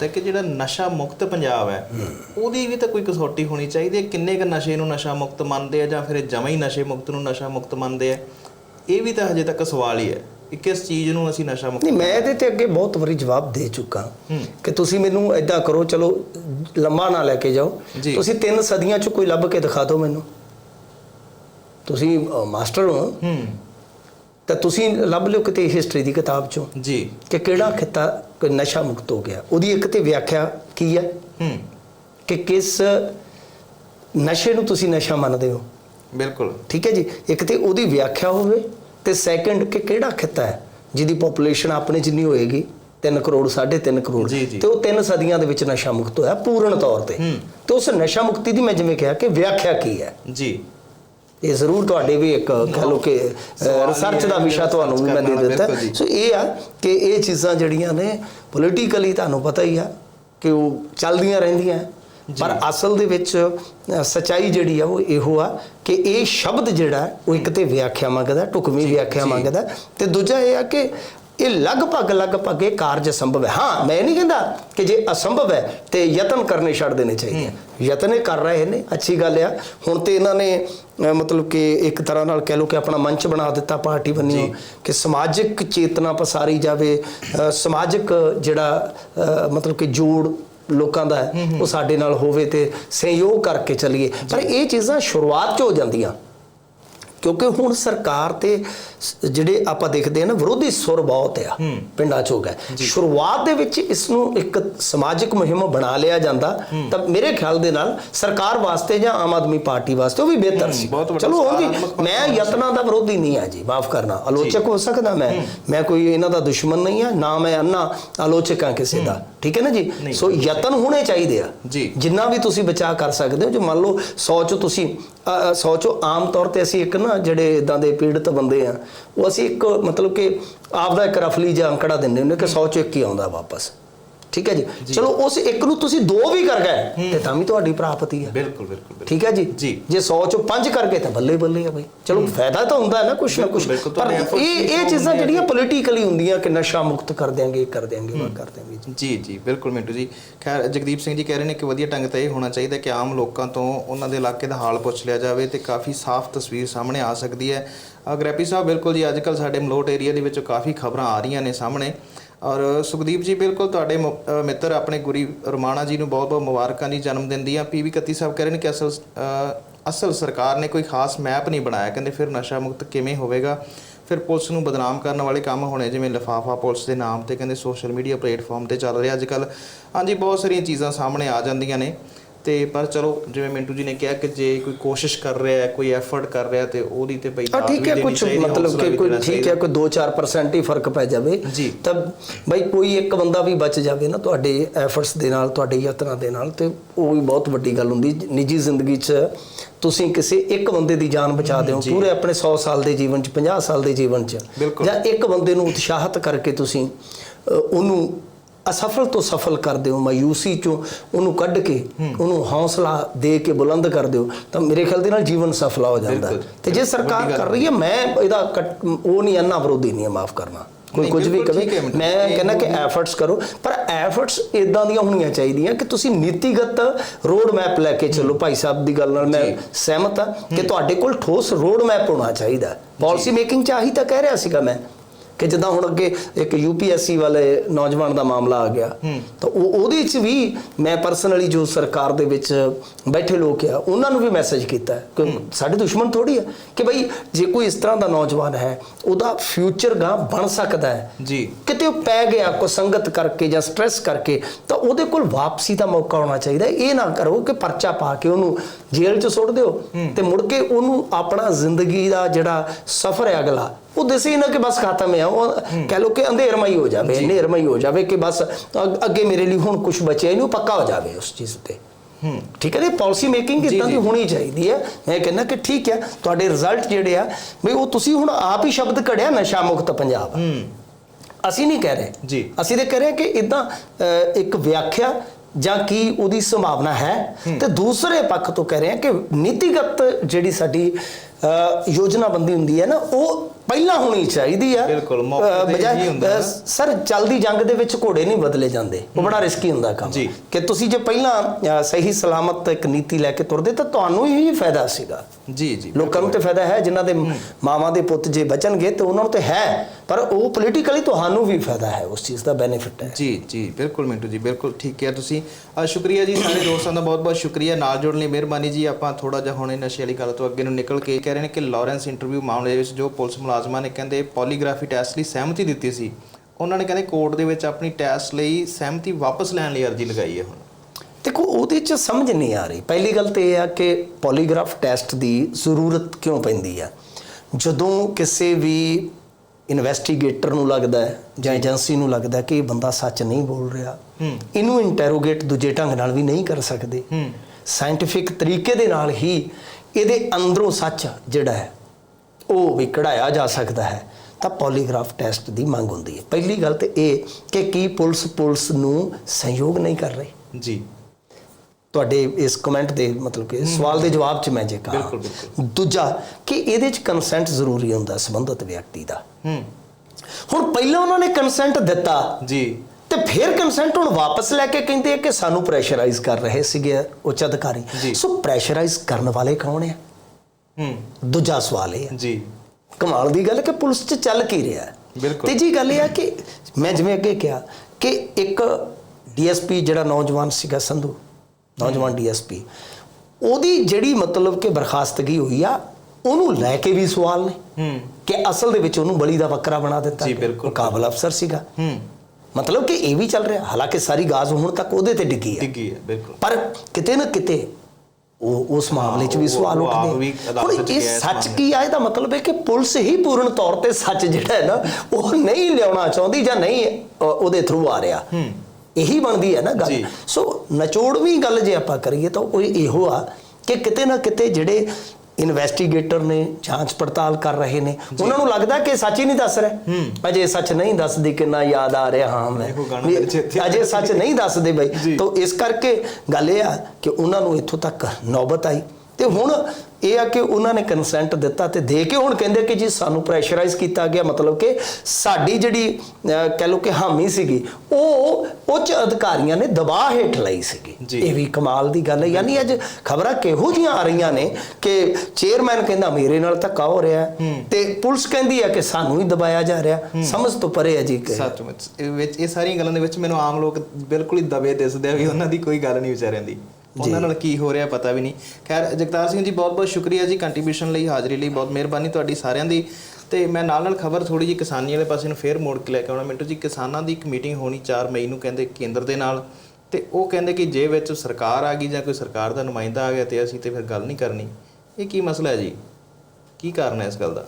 ਤੇ ਕਿ ਜਿਹੜਾ ਨਸ਼ਾ ਮੁਕਤ ਪੰਜਾਬ ਹੈ ਉਹਦੀ ਵੀ ਤਾਂ ਕੋਈ ਕਸੌਟੀ ਹੋਣੀ ਚਾਹੀਦੀ ਹੈ। ਕਿੰਨੇ ਕ ਨਸ਼ੇ ਨੂੰ ਨਸ਼ਾ ਮੁਕਤ ਮੰਨਦੇ ਆ ਜਾਂ ਫਿਰ ਜਮਾਂ ਹੀ ਨਸ਼ੇ ਮੁਕਤ ਨੂੰ ਨਸ਼ਾ ਮੁਕਤ ਮੰਨਦੇ ਆ? ਇਹ ਵੀ ਤਾਂ ਹਜੇ ਤੱਕ ਸਵਾਲ ਹੀ ਹੈ ਕਿ ਕਿਸ ਚੀਜ਼ ਨੂੰ ਅਸੀਂ ਨਸ਼ਾ ਮੁਕਤ ਨਹੀਂ ਮੈਂ ਇਹਦੇ ਤੇ ਅੱਗੇ ਬਹੁਤ ਵਾਰੀ ਜਵਾਬ ਦੇ ਚੁੱਕਾ। ਕਿ ਤੁਸੀਂ ਮੈਨੂੰ ਐਦਾਂ ਕਰੋ ਚਲੋ ਲੰਮਾ ਨਾ ਲੈ ਕੇ ਜਾਓ। ਤੁਸੀਂ ਤਿੰਨ ਸਦੀਆਂ ਚ ਕੋਈ ਲੱਭ ਕੇ ਦਿਖਾ ਦਿਓ ਮੈਨੂੰ। ਤੁਸੀਂ ਮਾਸਟਰ ਹੂੰ। ਤਾਂ ਤੁਸੀਂ ਲੱਭ ਲਿਓ ਕਿਤੇ ਹਿਸਟਰੀ ਦੀ ਕਿਤਾਬ ਚੋਂ ਜੀ। ਕਿ ਕਿਹੜਾ ਖਿੱਤਾ ਕੋਈ ਨਸ਼ਾ ਮੁਕਤ ਹੋ ਗਿਆ। ਉਹਦੀ ਇੱਕ ਤੇ ਵਿਆਖਿਆ ਕੀ ਹੈ? ਹੂੰ। ਕਿ ਕਿਸ ਨਸ਼ੇ ਨੂੰ ਤੁਸੀਂ ਨਸ਼ਾ ਮੰਨਦੇ ਹੋ? ਬਿਲਕੁਲ। ਠੀਕ ਹੈ ਜੀ। ਇੱਕ ਤੇ ਉਹਦੀ ਵਿਆਖਿਆ ਹੋਵੇ ਤੇ ਸੈਕੰਡ ਕਿ ਕਿਹੜਾ ਖਿੱਤਾ ਹੈ? ਜਿਹਦੀ ਪੋਪੂਲੇਸ਼ਨ ਆਪਣੇ ਜਿੰਨੀ ਹੋਏਗੀ 3 ਕਰੋੜ 3.5 ਕਰੋੜ। ਤੇ ਉਹ ਤਿੰਨ ਸਦੀਆਂ ਦੇ ਵਿੱਚ ਨਸ਼ਾ ਮੁਕਤ ਹੋਇਆ ਪੂਰਨ ਤੌਰ ਤੇ। ਤੇ ਉਸ ਨਸ਼ਾ ਮੁਕਤੀ ਦੀ ਮੈਂ ਜਿਵੇਂ ਕਿਹਾ ਕਿ ਵਿਆਖਿਆ ਕੀ ਹੈ? ਜੀ। ਇਹ ਜ਼ਰੂਰ ਤੁਹਾਡੇ ਵੀ ਇੱਕ ਕਹ ਲਓ ਕਿ ਰਿਸਰਚ ਦਾ ਵਿਸ਼ਾ ਤੁਹਾਨੂੰ ਵੀ ਮੈਂ ਦੇ ਦਿੱਤਾ। ਸੋ ਇਹ ਆ ਕਿ ਇਹ ਚੀਜ਼ਾਂ ਜਿਹੜੀਆਂ ਨੇ ਪੋਲੀਟੀਕਲੀ ਤੁਹਾਨੂੰ ਪਤਾ ਹੀ ਆ ਕਿ ਉਹ ਚੱਲਦੀਆਂ ਰਹਿੰਦੀਆਂ। ਪਰ ਅਸਲ ਦੇ ਵਿੱਚ ਸੱਚਾਈ ਜਿਹੜੀ ਆ ਉਹ ਇਹੋ ਆ ਕਿ ਇਹ ਸ਼ਬਦ ਜਿਹੜਾ ਉਹ ਇੱਕ ਤੇ ਵਿਆਖਿਆ ਮੰਗਦਾ ਢੁਕਵੀਂ ਵਿਆਖਿਆ। ਮੰਗਦਾ। ਤੇ ਦੂਜਾ ਇਹ ਆ ਕਿ ਇਹ ਲਗਭਗ ਲਗਭਗ ਇਹ ਕਾਰਜ ਸੰਭਵ ਹੈ। ਹਾਂ ਮੈਂ ਨਹੀਂ ਕਹਿੰਦਾ ਕਿ ਜੇ ਅਸੰਭਵ ਹੈ ਤੇ ਯਤਨ ਕਰਨੇ ਛੱਡ ਦੇਣੇ ਚਾਹੀਦੇ ਯਤਨ ਇਹ ਕਰ ਰਹੇ ਨੇ ਅੱਛੀ ਗੱਲ ਆ। ਹੁਣ ਤੇ ਇਹਨਾਂ ਨੇ ਮਤਲਬ ਕਿ ਇੱਕ ਤਰ੍ਹਾਂ ਨਾਲ ਕਹਿ ਲਓ ਕਿ ਆਪਣਾ ਮੰਚ ਬਣਾ ਦਿੱਤਾ ਪਾਰਟੀ ਜੀ। ਕਿ ਸਮਾਜਿਕ ਚੇਤਨਾ ਪਸਾਰੀ ਜਾਵੇ ਸਮਾਜਿਕ ਜਿਹੜਾ ਮਤਲਬ ਕਿ ਜੋੜ ਲੋਕਾਂ ਦਾ ਉਹ ਸਾਡੇ ਨਾਲ ਹੋਵੇ ਤੇ ਸਹਿਯੋਗ ਕਰਕੇ ਚੱਲੀਏ। ਪਰ ਇਹ ਚੀਜ਼ਾਂ ਸ਼ੁਰੂਆਤ ਚ ਹੋ ਜਾਂਦੀਆਂ। ਕਿਉਂਕਿ ਹੁਣ ਸਰਕਾਰ ਤੇ ਜਿਹੜੇ ਆਪਾਂ ਦੇਖਦੇ ਆ ਨਾ ਵਿਰੋਧੀ ਸੁਰ ਬਹੁਤ ਆ ਪਿੰਡਾਂ ਚ ਹੋ ਗਿਆ। ਸ਼ੁਰੂਆਤ ਦੇ ਵਿੱਚ ਇਸ ਨੂੰ ਇੱਕ ਸਮਾਜਿਕ ਮੁਹਿੰਮ ਬਣਾ ਲਿਆ ਜਾਂਦਾ। ਤਾਂ ਮੇਰੇ ਖਿਆਲ ਦੇ ਨਾਲ ਸਰਕਾਰ ਵਾਸਤੇ ਜਾਂ ਆਮ ਆਦਮੀ ਪਾਰਟੀ ਵਾਸਤੇ ਉਹ ਵੀ ਬਿਹਤਰ ਸੀ। ਚਲੋ ਵੀ ਸਕਾਰਾਤਮਕ ਮੈਂ ਯਤਨਾਂ ਦਾ ਵਿਰੋਧੀ ਨਹੀਂ ਆ ਜੀ ਮਾਫ ਕਰਨਾ। ਆਲੋਚਕ ਹੋ ਸਕਦਾ ਮੈਂ। ਮੈਂ ਕੋਈ ਇਹਨਾਂ ਦਾ ਦੁਸ਼ਮਣ ਨਹੀਂ ਆ ਨਾ ਮੈਂ ਅੰਨਾ ਆਲੋਚਕ ਆ ਕਿਸੇ ਦਾ। ਠੀਕ ਹੈ ਨਾ ਜੀ? ਸੋ ਯਤਨ ਹੋਣੇ ਚਾਹੀਦੇ ਆ। ਜੀ। ਜਿੰਨਾ ਵੀ ਤੁਸੀਂ ਬਚਾਅ ਕਰ ਸਕਦੇ ਹੋ ਜੇ ਮੰਨ ਲਓ 100 ਚੋਂ ਤੁਸੀਂ 100 ਚੋਂ ਆਮ ਤੌਰ ਤੇ ਅਸੀਂ ਇੱਕ ਨਾ ਜਿਹੜੇ ਇਦਾਂ ਦੇ ਪੀੜਤ ਬੰਦੇ ਆ ਉਹ ਅਸੀਂ ਇੱਕ ਮਤਲਬ ਕਿ ਆਪ ਦਾ ਇੱਕ ਰਫਲੀ ਜਿਹਾ ਅੰਕੜਾ ਦਿੰਦੇ ਹੁੰਦੇ ਕਿ 100 ਚੋਂ ਇੱਕ ਹੀ ਆਉਂਦਾ ਵਾਪਸ। ਠੀਕ ਹੈ ਜੀ? ਚਲੋ ਉਸ ਇੱਕ ਨੂੰ ਤੁਸੀਂ ਦੋ ਵੀ ਕਰ ਗਏ ਤੇ ਤਾਂ ਵੀ ਤੁਹਾਡੀ ਪ੍ਰਾਪਤੀ ਹੈ। ਬਿਲਕੁਲ ਬਿਲਕੁਲ। ਠੀਕ ਹੈ ਜੀ? ਜੀ। ਜੇ 100 ਚੋਂ 5 ਕਰ ਗਏ ਤਾਂ ਬੱਲੇ ਬੱਲੇ ਆ ਬਈ। ਚਲੋ ਫਾਇਦਾ ਤਾਂ ਹੁੰਦਾ ਹੈ ਨਾ ਕੁਛ ਨਾ ਕੁਛ। ਪਰ ਇਹ ਵੀ ਇਹ ਚੀਜ਼ਾਂ ਜਿਹੜੀਆਂ ਪੋਲੀਟੀਕਲੀ ਹੁੰਦੀਆਂ ਕਿ ਨਸ਼ਾ ਮੁਕਤ ਕਰ ਇਹ ਕਰ ਦਿਆਂਗੇ ਉਹ ਕਰ ਦਿਆਂਗੇ ਜੀ। ਜੀ ਬਿਲਕੁਲ ਮਿੰਟੂ ਜੀ। ਖੈਰ ਜਗਦੀਪ ਸਿੰਘ ਜੀ ਕਹਿ ਰਹੇ ਨੇ ਕਿ ਵਧੀਆ ਢੰਗ ਤੇ ਇਹ ਹੋਣਾ ਚਾਹੀਦਾ ਕਿ ਆਮ ਲੋਕਾਂ ਤੋਂ ਉਹਨਾਂ ਦੇ ਇਲਾਕੇ ਦਾ ਹਾਲ ਪੁੱਛ ਲਿਆ ਜਾਵੇ ਤੇ ਕਾਫੀ ਸਾਫ਼ ਤਸਵੀਰ ਸਾਹਮਣੇ ਆ ਸਕਦੀ ਹੈ। ਗ੍ਰੈਪੀ ਸਾਹਿਬ ਬਿਲਕੁਲ ਜੀ ਅੱਜ ਕੱਲ ਸਾਡੇ ਮਲੋਟ ਏਰੀਆ ਦੇ ਵਿੱਚੋਂ ਕਾਫੀ ਖਬਰਾਂ ਆ ਰਹੀਆਂ ਨੇ ਸਾਹਮਣੇ। ਔਰ ਸੁਖਦੀਪ ਜੀ, ਬਿਲਕੁਲ ਤੁਹਾਡੇ ਮੁ- ਮਿੱਤਰ ਆਪਣੇ ਗੁਰੀ ਰਮਾਣਾ ਜੀ ਨੂੰ ਬਹੁਤ ਬਹੁਤ ਮੁਬਾਰਕਾਂ ਦੀ ਜਨਮ ਦਿਨ ਦੀਆਂ। ਪੀਵੀ 31 ਸਾਹਿਬ ਕਹਿ ਰਹੇ ਨੇ ਕਿ ਅਸਲ ਅਸਲ ਸਰਕਾਰ ਨੇ ਕੋਈ ਖਾਸ ਮੈਪ ਨਹੀਂ ਬਣਾਇਆ। ਕਹਿੰਦੇ ਫਿਰ ਨਸ਼ਾ ਮੁਕਤ ਕਿਵੇਂ ਹੋਵੇਗਾ? ਫਿਰ ਪੁਲਿਸ ਨੂੰ ਬਦਨਾਮ ਕਰਨ ਵਾਲੇ ਕੰਮ ਹੋਣੇ, ਜਿਵੇਂ ਲਿਫਾਫਾ ਪੁਲਿਸ ਦੇ ਨਾਮ ਤੇ ਕਹਿੰਦੇ ਸੋਸ਼ਲ ਮੀਡੀਆ ਪਲੇਟਫਾਰਮ ਤੇ ਚੱਲ ਰਿਹਾ ਅੱਜ ਕੱਲ ਹਾਂਜੀ, ਬਹੁਤ ਸਾਰੀਆਂ ਚੀਜ਼ਾਂ ਸਾਹਮਣੇ ਆ ਜਾਂਦੀਆਂ ਨੇ। ਤੇ ਪਰ ਚਲੋ ਜਿਵੇਂ ਮਿੰਟੂ ਜੀ ਨੇ ਕਿਹਾ ਕਿ ਜੇ ਕੋਈ ਕੋਸ਼ਿਸ਼ ਕਰ ਰਿਹਾ ਹੈ ਕੋਈ ਐਫਰਟ ਕਰ ਰਿਹਾ ਤੇ ਉਹਦੀ ਤੇ ਦਾਤ ਠੀਕ ਹੈ ਕੁਝ ਮਤਲਬ ਕਿ ਕੋਈ ਠੀਕ। ਹੈ ਕੋਈ 2-4% ਹੀ ਫ਼ਰਕ ਪੈ ਜਾਵੇ। ਤਾਂ ਬਈ ਕੋਈ ਇੱਕ ਬੰਦਾ ਵੀ ਬਚ ਜਾਵੇ ਨਾ ਤੁਹਾਡੇ ਐਫਰਟਸ ਦੇ ਨਾਲ ਤੁਹਾਡੇ ਯਤਨਾਂ ਦੇ ਨਾਲ ਤੇ ਉਹ ਵੀ ਬਹੁਤ ਵੱਡੀ ਗੱਲ ਹੁੰਦੀ ਨਿੱਜੀ ਜ਼ਿੰਦਗੀ 'ਚ ਤੁਸੀਂ ਕਿਸੇ ਇੱਕ ਬੰਦੇ ਦੀ ਜਾਨ ਬਚਾ ਦਿਓ। ਪੂਰੇ ਆਪਣੇ 100 ਸਾਲ ਦੇ ਜੀਵਨ 'ਚ 50 ਸਾਲ ਦੇ ਜੀਵਨ 'ਚ। ਜਾਂ ਇੱਕ ਬੰਦੇ ਨੂੰ ਉਤਸ਼ਾਹਿਤ ਕਰਕੇ ਤੁਸੀਂ ਉਹਨੂੰ ਅਸਫਲ ਤੋਂ ਸਫਲ ਕਰ ਦਿਓ ਮਾਯੂਸੀ ਚੋਂ ਉਹਨੂੰ ਕੱਢ ਕੇ ਉਹਨੂੰ ਹੌਸਲਾ ਦੇ ਕੇ ਬੁਲੰਦ ਕਰ ਦਿਓ ਤਾਂ ਮੇਰੇ ਖਿਆਲ ਦੇ ਨਾਲ ਜੀਵਨ ਸਫਲਾ ਹੋ ਜਾਂਦਾ। ਤੇ ਜੇ ਸਰਕਾਰ ਕਰ ਰਹੀ ਹੈ ਮੈਂ ਇਹਦਾ ਉਹ ਨਹੀਂ ਅੰਨਾ ਵਿਰੋਧੀ ਨਹੀਂ ਮਾਫ ਕਰਨਾ। ਕੋਈ ਕੁਝ ਵੀ ਕਵੇ। ਮੈਂ ਕਹਿੰਦਾ ਕਿ ਐਫਰਟਸ ਕਰੋ ਪਰ ਐਫਰਟਸ ਇਦਾਂ ਦੀਆਂ ਹੋਣੀਆਂ ਚਾਹੀਦੀਆਂ ਕਿ ਤੁਸੀਂ ਨੀਤੀਗਤ ਰੋਡ ਮੈਪ ਲੈ ਕੇ ਚੱਲੋ। ਭਾਈ ਸਾਹਿਬ ਦੀ ਗੱਲ ਨਾਲ ਮੈਂ। ਸਹਿਮਤ ਹਾਂ ਕਿ ਤੁਹਾਡੇ ਕੋਲ ਠੋਸ ਰੋਡ ਮੈਪ ਹੋਣਾ ਚਾਹੀਦਾ। ਪਾਲਿਸੀ ਮੇਕਿੰਗ ਚ ਆਹੀ ਤਾਂ ਕਹਿ ਰਿਹਾ ਸੀਗਾ ਮੈਂ। ਕਿ ਜਿੱਦਾਂ ਹੁਣ ਅੱਗੇ ਇੱਕ ਯੂਪੀਐਸਸੀ ਵਾਲੇ ਨੌਜਵਾਨ ਦਾ ਮਾਮਲਾ ਆ ਗਿਆ ਤਾਂ ਉਹ ਉਹਦੇ ਵਿੱਚ ਵੀ ਮੈਂ ਪਰਸਨਲੀ ਜੋ ਸਰਕਾਰ ਦੇ ਵਿੱਚ ਬੈਠੇ ਲੋਕ ਆ ਉਹਨਾਂ ਨੂੰ ਵੀ ਮੈਸੇਜ ਕੀਤਾ ਕਿ ਸਾਡੇ ਦੁਸ਼ਮਣ ਥੋੜੀ ਆ ਕਿ ਭਾਈ ਜੇ ਕੋਈ ਇਸ ਤਰ੍ਹਾਂ ਦਾ ਨੌਜਵਾਨ ਹੈ ਉਹਦਾ ਫਿਊਚਰ ਗਾਂ ਬਣ ਸਕਦਾ ਹੈ। ਜੀ। ਕਿਤੇ ਉਹ ਪੈ ਗਿਆ ਕੋ ਸੰਗਤ ਕਰਕੇ ਜਾਂ ਸਟ੍ਰੈਸ ਕਰਕੇ ਤਾਂ ਉਹਦੇ ਕੋਲ ਵਾਪਸੀ ਦਾ ਮੌਕਾ ਹੋਣਾ ਚਾਹੀਦਾ। ਇਹ ਨਾ ਕਰੋ ਕਿ ਪਰਚਾ ਪਾ ਕੇ ਉਹਨੂੰ ਜੇਲ੍ਹ 'ਚ ਸੁੱਟ ਦਿਓ ਤੇ ਮੁੜ ਕੇ ਉਹਨੂੰ ਆਪਣਾ ਜ਼ਿੰਦਗੀ ਦਾ ਜਿਹੜਾ ਸਫ਼ਰ ਹੈ ਅਗਲਾ ਉਹ ਦਿਸੇ ਨਾ ਕਿ ਬਸ ਖਤਮ ਹੈ। ਉਹ ਕਹਿ ਲੋ ਕਿ ਅੰਧੇਰਮਈ ਹੋ ਜਾਵੇ ਹਨੇਰਮਈ ਹੋ ਜਾਵੇ ਕਿ ਬਸ ਅੱਗੇ ਮੇਰੇ ਲਈ ਹੁਣ ਕੁਝ ਬਚਿਆ ਨਹੀਂ ਉਹ ਪੱਕਾ ਹੋ ਜਾਵੇ ਉਸ ਚੀਜ਼ ਤੇ। ਹੂੰ। ਠੀਕ ਹੈ ਨੇ ਪਾਲਿਸੀ ਮੇਕਿੰਗ ਇਦਾਂ ਦੀ। ਹੋਣੀ ਚਾਹੀਦੀ ਹੈ। ਮੈਂ ਕਹਿੰਦਾ ਕਿ ਠੀਕ ਹੈ ਤੁਹਾਡੇ ਰਿਜ਼ਲਟ ਜਿਹੜੇ ਆ ਵੀ ਉਹ ਤੁਸੀਂ ਹੁਣ ਆਪ ਹੀ ਸ਼ਬਦ ਕਢਿਆ ਨਸ਼ਾ ਮੁਕਤ ਪੰਜਾਬ। ਹੂੰ। ਅਸੀਂ ਨਹੀਂ ਕਹਿ ਰਹੇ। ਜੀ। ਅਸੀਂ ਤਾਂ ਕਹਿ ਰਹੇ ਕਿ ਇਦਾਂ ਇੱਕ ਵਿਆਖਿਆ ਜਾਂ ਕੀ ਉਹਦੀ ਸੰਭਾਵਨਾ ਹੈ? ਤੇ ਦੂਸਰੇ ਪੱਖ ਤੋਂ ਕਹਿ ਰਹੇ ਹਾਂ ਕਿ ਨੀਤੀਗਤ ਜਿਹੜੀ ਸਾਡੀ ਯੋਜਨਾਬੰਦੀ ਹੁੰਦੀ ਹੈ ਨਾ ਉਹ ਪਹਿਲਾਂ ਹੋਣੀ ਚਾਹੀਦੀ ਆ। ਬਿਲਕੁਲ, ਮੌਕੇ ਤੇ ਇਹੀ ਹੁੰਦਾ ਸਰ ਚਲਦੀ ਜੰਗ ਦੇ ਵਿੱਚ ਘੋੜੇ ਨਹੀਂ ਬਦਲੇ ਜਾਂਦੇ। ਉਹ ਬੜਾ ਰਿਸਕੀ ਹੁੰਦਾ ਕੰਮ। ਕਿ ਤੁਸੀਂ ਜੇ ਪਹਿਲਾਂ ਸਹੀ ਸਲਾਮਤ ਇੱਕ ਨੀਤੀ ਲੈ ਕੇ ਤੁਰਦੇ ਤਾਂ ਤੁਹਾਨੂੰ ਹੀ ਫਾਇਦਾ ਸੀਗਾ। ਜੀ ਜੀ ਲੋਕਾਂ ਨੂੰ ਤੇ ਫਾਇਦਾ ਹੈ ਜਿਨ੍ਹਾਂ ਦੇ ਮਾਵਾਂ ਦੇ ਪੁੱਤ ਜੇ ਬਚਣਗੇ ਤੇ ਉਹਨਾਂ ਨੂੰ ਤੇ ਹੈ। ਪਰ ਉਹ ਪੋਲੀਟੀਕਲੀ ਤੁਹਾਨੂੰ ਵੀ ਫਾਇਦਾ ਹੈ ਉਸ ਚੀਜ਼ ਦਾ ਬੈਨੀਫਿਟ ਹੈ। ਜੀ ਜੀ ਬਿਲਕੁਲ ਮਿੰਟੂ ਜੀ ਬਿਲਕੁਲ ਠੀਕ ਹੈ ਤੁਸੀਂ। ਸ਼ੁਕਰੀਆ ਜੀ ਸਾਰੇ ਦੋਸਤਾਂ ਦਾ ਬਹੁਤ ਬਹੁਤ ਸ਼ੁਕਰੀਆ। ਨਾਲ ਜੁੜਨ ਲਈ ਮਿਹਰਬਾਨੀ ਜੀ। ਆਪਾਂ ਥੋੜਾ ਜਿਹਾ ਹੁਣ ਨਸ਼ੇ ਵਾਲੀ ਗੱਲ ਤੋਂ ਅੱਗੇ ਨੂੰ ਨਿਕਲ ਕੇ ਰਹੇ ਨੇ ਕਿ ਲਾਰੈਂਸ ਇੰਟਰਵਿਊ ਮਾਮਲੇ ਦੇ ਵਿੱਚ ਜੋ ਪੁਲਿਸ ਮੁਲਾਜ਼ਮਾਂ ਨੇ ਕਹਿੰਦੇ ਪੋਲੀਗ੍ਰਾਫੀ ਟੈਸਟ ਲਈ ਸਹਿਮਤੀ ਦਿੱਤੀ ਸੀ ਉਹਨਾਂ ਨੇ ਕਹਿੰਦੇ ਕੋਰਟ ਦੇ ਵਿੱਚ ਆਪਣੀ ਟੈਸਟ ਲਈ ਸਹਿਮਤੀ ਵਾਪਸ ਲੈਣ ਲਈ ਅਰਜ਼ੀ ਲਗਾਈ ਹੈ ਹੁਣ। ਦੇਖੋ ਉਹਦੇ ਚ ਸਮਝ ਨਹੀਂ ਆ ਰਹੀ। ਪਹਿਲੀ ਗੱਲ ਤੇ ਇਹ ਆ ਕਿ ਪੋਲੀਗ੍ਰਾਫ ਟੈਸਟ ਦੀ ਜ਼ਰੂਰਤ ਕਿਉਂ ਪੈਂਦੀ ਆ? ਜਦੋਂ ਕਿਸੇ ਵੀ ਇਨਵੈਸਟੀਗੇਟਰ ਨੂੰ ਲੱਗਦਾ ਹੈ ਜਾਂ ਏਜੰਸੀ ਨੂੰ ਲੱਗਦਾ ਹੈ ਕਿ ਇਹ ਬੰਦਾ ਸੱਚ ਨਹੀਂ ਬੋਲ ਰਿਹਾ ਇਹਨੂੰ ਇੰਟਰੋਗੇਟ ਦੂਜੇ ਢੰਗ ਨਾਲ ਵੀ ਨਹੀਂ ਕਰ ਸਕਦੇ। ਸਾਇੰਟਿਫਿਕ ਤਰੀਕੇ ਦੇ ਨਾਲ ਹੀ ਇਹਦੇ ਅੰਦਰੋਂ ਸੱਚ ਜਿਹੜਾ ਹੈ ਉਹ ਵੀ ਕਢਾਇਆ ਜਾ ਸਕਦਾ ਹੈ ਤਾਂ ਪੋਲੀਗ੍ਰਾਫ ਟੈਸਟ ਦੀ ਮੰਗ ਹੁੰਦੀ ਹੈ। ਪਹਿਲੀ ਗੱਲ ਤੇ ਇਹ ਕਿ ਕੀ ਪੁਲਿਸ ਪੁਲਿਸ ਨੂੰ ਸਹਿਯੋਗ ਨਹੀਂ ਕਰ ਰਹੀ? ਜੀ। ਤੁਹਾਡੇ ਇਸ ਕਮੈਂਟ ਦੇ ਮਤਲਬ ਕਿ ਸਵਾਲ ਦੇ ਜਵਾਬ ਚ ਮੈਂ ਜੇ ਕਹਾਂ। ਦੂਜਾ ਕਿ ਇਹਦੇ ਚ ਕੰਸੈਂਟ ਜ਼ਰੂਰੀ ਹੁੰਦਾ ਸੰਬੰਧਿਤ ਵਿਅਕਤੀ ਦਾ। ਹੂੰ। ਹੁਣ ਪਹਿਲਾਂ ਉਹਨਾਂ ਨੇ ਕੰਸੈਂਟ ਦਿੱਤਾ। ਜੀ। ਤੇ ਫਿਰ ਕੰਸੈਂਟ ਹੁਣ ਵਾਪਸ ਲੈ ਕੇ ਕਹਿੰਦੇ ਆ ਕਿ ਸਾਨੂੰ ਪ੍ਰੈਸ਼ਰਾਈਜ਼ ਕਰ ਰਹੇ ਸੀਗੇ ਉੱਚ। ਅਧਿਕਾਰੀ। ਸੋ ਪ੍ਰੈਸ਼ਰਾਈਜ਼ ਕਰਨ ਵਾਲੇ ਕੌਣ ਆ? ਹੂੰ। ਦੂਜਾ ਸਵਾਲ ਇਹ ਹੈ ਜੀ। ਕਮਾਲ ਦੀ ਗੱਲ ਕਿ ਪੁਲਿਸ 'ਚ ਚੱਲ ਕੀ ਰਿਹਾ ਬਿਲਕੁਲ। ਤੀਜੀ ਗੱਲ ਇਹ ਹੈ ਕਿ ਮੈਂ ਜਿਵੇਂ ਅੱਗੇ ਕਿਹਾ ਕਿ ਇੱਕ ਡੀਐਸਪੀ ਜਿਹੜਾ ਨੌਜਵਾਨ ਸੀਗਾ ਸੰਧੂ ਨੌਜਵਾਨ ਡੀਐਸਪੀ ਉਹਦੀ ਜਿਹੜੀ ਮਤਲਬ ਕਿ ਬਰਖਾਸਤਗੀ ਹੋਈ ਆ ਉਹਨੂੰ ਲੈ ਕੇ ਵੀ ਸਵਾਲ ਨੇ ਹੂੰ। ਕਿ ਅਸਲ ਦੇ ਵਿੱਚ ਉਹਨੂੰ ਬਲੀ ਦਾ ਬੱਕਰਾ ਬਣਾ ਦਿੱਤਾ ਜੀ। ਬਿਲਕੁਲ। ਕਾਬਲ ਅਫਸਰ ਸੀਗਾ। ਹੂੰ। ਮਤਲਬ ਕਿ ਇਹ ਵੀ ਚੱਲ ਰਿਹਾ ਹਾਲਾਂਕਿ ਸਾਰੀ ਗਾਜ਼ ਹੁਣ ਤੱਕ ਉਹਦੇ ਤੇ ਡਿੱਗੀ ਹੈ। ਡਿੱਗੀ ਹੈ ਬਿਲਕੁਲ। ਪਰ ਕਿਤੇ ਨਾ ਕਿਤੇ ਉਹ ਉਸ ਮਾਮਲੇ 'ਚ ਵੀ ਸਵਾਲ ਉੱਠਦੇ ਹੁਣ ਇਹ ਸੱਚ ਕੀ ਆ? ਇਹਦਾ ਮਤਲਬ ਹੈ ਕਿ ਪੁਲਿਸ ਹੀ ਪੂਰਨ ਤੌਰ ਤੇ ਸੱਚ ਜਿਹੜਾ ਹੈ ਨਾ ਉਹ ਨਹੀਂ ਲਿਆਉਣਾ ਚਾਹੁੰਦੀ ਜਾਂ ਨਹੀਂ ਉਹਦੇ ਥਰੂ ਆ ਰਿਹਾ। ਇਹੀ ਬਣਦੀ ਹੈ ਨਾ ਗੱਲ। ਸੋ ਨਚੋੜਵੀਂ ਗੱਲ ਜੇ ਆਪਾਂ ਕਰੀਏ ਤਾਂ ਉਹ ਇਹੋ ਆ ਕਿ ਕਿਤੇ ਨਾ ਕਿਤੇ ਜਿਹੜੇ ਇਨਵੈਸਟੀਗੇਟਰ ਨੇ ਜਾਂਚ ਪੜਤਾਲ ਕਰ ਰਹੇ ਨੇ। ਉਹਨਾਂ ਨੂੰ ਲੱਗਦਾ ਕਿ ਸੱਚ ਹੀ ਨਹੀਂ ਦੱਸ ਰਿਹਾ। ਅਜੇ ਸੱਚ ਨਹੀਂ ਦੱਸਦੀ ਕਿੰਨਾ ਯਾਦ ਆ ਰਿਹਾ ਹਾਂ ਮੈਂ। ਅਜੇ ਸੱਚ ਨਹੀਂ ਦੱਸਦੇ ਬਈ। ਤਾਂ ਇਸ ਕਰਕੇ ਗੱਲ ਇਹ ਆ ਕਿ ਉਹਨਾਂ ਨੂੰ ਇੱਥੋਂ ਤੱਕ ਨੌਬਤ ਆਈ। ਤੇ ਹੁਣ ਇਹ ਆ ਕਿ ਉਹਨਾਂ ਨੇ ਕੰਸੈਂਟ ਦਿੱਤਾ ਤੇ ਦੇ ਕੇ ਹੁਣ ਕਹਿੰਦੇ ਕਿ ਜੀ ਸਾਨੂੰ ਪ੍ਰੈਸ਼ਰਾਈਜ਼ ਕੀਤਾ ਗਿਆ ਮਤਲਬ ਕਿ ਸਾਡੀ ਜਿਹੜੀ ਕਹਿ ਲਓ ਕਿ ਹਾਮੀ ਸੀਗੀ ਉਹ ਉੱਚ ਅਧਿਕਾਰੀਆਂ ਨੇ ਦਬਾਅ ਹੇਠ ਲਈ ਸੀਗੀ। ਇਹ ਵੀ ਕਮਾਲ ਦੀ ਗੱਲ ਹੈ। ਯਾਨੀ ਅੱਜ ਖਬਰਾਂ ਕਿਹੋ ਜੀਆਂ ਆ ਰਹੀਆਂ ਨੇ ਕਿ ਚੇਅਰਮੈਨ ਕਹਿੰਦਾ ਮੇਰੇ ਨਾਲ ਧੱਕਾ ਹੋ ਰਿਹਾ ਤੇ ਪੁਲਿਸ ਕਹਿੰਦੀ ਹੈ ਕਿ ਸਾਨੂੰ ਹੀ ਦਬਾਇਆ ਜਾ ਰਿਹਾ। ਸਮਝ ਤੋਂ ਪਰੇ ਹੈ ਜੀ ਕਿ ਸੱਚ ਵਿੱਚ ਇਹ ਵਿੱਚ ਇਹ ਸਾਰੀਆਂ ਗੱਲਾਂ ਦੇ ਵਿੱਚ ਮੈਨੂੰ ਆਮ ਲੋਕ ਬਿਲਕੁਲ ਹੀ ਦਬੇ ਦਿਸਦੇ ਆ ਵੀ ਉਹਨਾਂ ਦੀ ਕੋਈ ਗੱਲ ਨਹੀਂ ਵਿਚਾਰਿਆਂ ਦੀ। ਉਹਨਾਂ ਨਾਲ ਕੀ ਹੋ ਰਿਹਾ ਪਤਾ ਵੀ ਨਹੀਂ। ਖੈਰ, ਜਗਤਾਰ ਸਿੰਘ ਜੀ, ਬਹੁਤ ਬਹੁਤ ਸ਼ੁਕਰੀਆ ਜੀ ਕੰਟਰੀਬਿਊਸ਼ਨ ਲਈ, ਹਾਜ਼ਰੀ ਲਈ, ਬਹੁਤ ਮਿਹਰਬਾਨੀ ਤੁਹਾਡੀ ਸਾਰਿਆਂ ਦੀ। ਤੇ ਮੈਂ ਨਾਲ ਨਾਲ ਖਬਰ ਥੋੜੀ ਜਿਹੀ ਕਿਸਾਨੀ ਵਾਲੇ ਪਾਸੇ ਨੂੰ ਫੇਰ ਮੋੜ ਕੇ ਲੈ ਕੇ ਆਉਣਾ ਮਿੰਟੂ ਜੀ। ਕਿਸਾਨਾਂ ਦੀ ਇੱਕ ਮੀਟਿੰਗ ਹੋਣੀ 4 ਮਈ ਨੂੰ ਕਹਿੰਦੇ ਕੇਂਦਰ ਦੇ ਨਾਲ। ਤੇ ਉਹ ਕਹਿੰਦੇ ਕਿ ਜੇ ਵਿੱਚ ਸਰਕਾਰ ਆ ਗਈ ਜਾਂ ਕੋਈ ਸਰਕਾਰ ਦਾ ਨੁਮਾਇੰਦਾ ਆ ਗਿਆ ਤੇ ਅਸੀਂ ਤੇ ਫਿਰ ਗੱਲ ਨਹੀਂ ਕਰਨੀ। ਇਹ ਕੀ ਮਸਲਾ ਹੈ ਜੀ? ਕੀ ਕਾਰਨ ਹੈ ਇਸ ਗੱਲ ਦਾ?